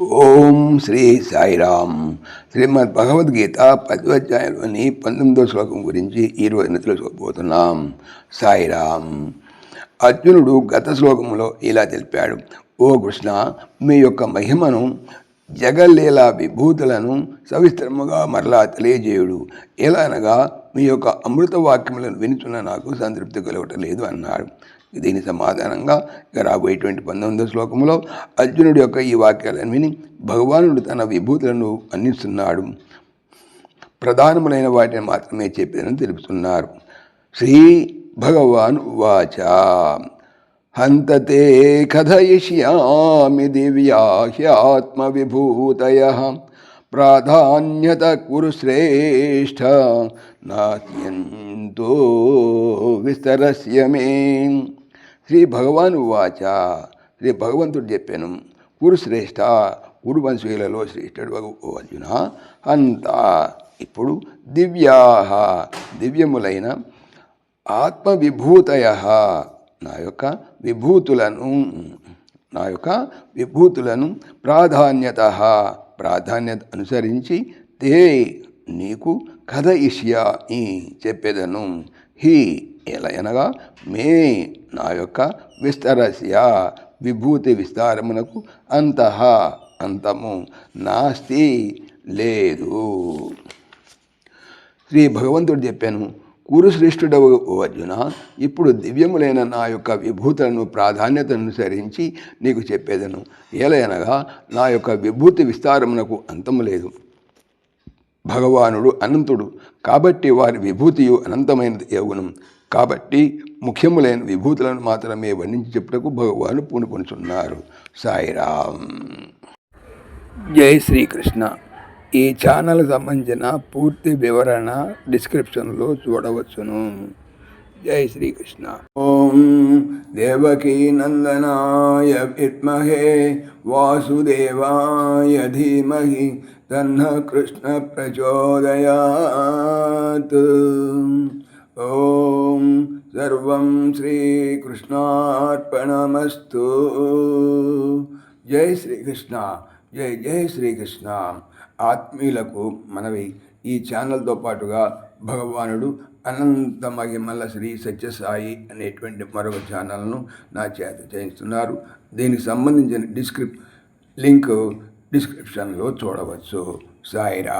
ఓం శ్రీ సాయిరామ్. శ్రీమద్ భగవద్గీత పద్వాధ్యాయంలోని పంతొమ్మిదో శ్లోకం గురించి ఈరోజు తెలుసుకోబోతున్నాం. సాయిరామ్. అర్జునుడు గత శ్లోకంలో ఇలా తెలిపాడు. ఓ కృష్ణ మీ యొక్క మహిమను జగల్లీలా విభూతులను సవిస్తరముగా మరలా తెలియజేయుడు. ఎలా అనగా మీ యొక్క అమృత వాక్యములను వినుచున్న నాకు సంతృప్తి కలగటం లేదు అన్నాడు. దీని సమాధానంగా ఇక రాబోయేటువంటి పంతొమ్మిదో శ్లోకంలో అర్జునుడి యొక్క ఈ వాక్యాలను విని భగవానుడు తన విభూతులను అందిస్తున్నాడు. ప్రధానములైన వాటిని మాత్రమే చెప్పిందని తెలుపుతున్నారు. శ్రీ భగవాన్ వాచ హంతతే కథయిష్యామి దివ్యాహ్యాత్మ విభూతయ ప్రాధాన్యత కురు శ్రేష్ఠ. నాత్యంతో విస్తరస్య మే. శ్రీ భగవాన్ వాచ శ్రీ భగవంతుడు చెప్పాను గురుశ్రేష్ఠ శ్రేష్ఠ శ్రేష్ఠుడు ఓ అర్జున అంతా ఇప్పుడు దివ్యా దివ్యములైన ఆత్మవిభూతయ నా యొక్క విభూతులను నా యొక్క విభూతులను ప్రాధాన్యత ప్రాధాన్యత అనుసరించి తే నీకు కథ ఇష్యా ఈ చెప్పేదను. హీ ఎలా అనగా మే నా యొక్క విస్తరస్య విభూతి విస్తారమునకు అంతః అంతము నాస్తి లేదు. శ్రీ భగవంతుడు చెప్పాను కురుశ్రేష్ఠుడవు ఓ అర్జున ఇప్పుడు దివ్యములైన నా యొక్క విభూతులను ప్రాధాన్యతనుసరించి నీకు చెప్పేదను. ఏలయనగా నా యొక్క విభూతి విస్తారమునకు అంతము లేదు. భగవానుడు అనంతుడు. కాబట్టి వారి విభూతియు అనంతమైనది యౌగుణం కాబట్టి ముఖ్యములైన విభూతులను మాత్రమే వర్ణించి చెప్పుటకు భగవాను పూనుకొనుచున్నారు. సాయిరామ్. జై శ్రీకృష్ణ. ఈ ఛానల్ సంబంధించిన పూర్తి వివరణ డిస్క్రిప్షన్లో చూడవచ్చును. జై శ్రీకృష్ణ. ఓం దేవకీ నందనాయ విద్మహే వాసుదేవాయ ధీమహి తన్న కృష్ణ ప్రచోదయాత్ ఓం సర్వం శ్రీకృష్ణార్పణమస్తు జై శ్రీకృష్ణ జై జై శ్రీకృష్ణ ఆత్మీయులకు మనవి. ఈ ఛానల్తో పాటుగా భగవానుడు అనంత మహిమల శ్రీ సత్యసాయి అనేటువంటి మరొక ఛానల్ను నా చేత చేయిస్తున్నారు. దీనికి సంబంధించిన డిస్క్రిప్ లింక్ డిస్క్రిప్షన్లో చూడవచ్చు. సాయిరా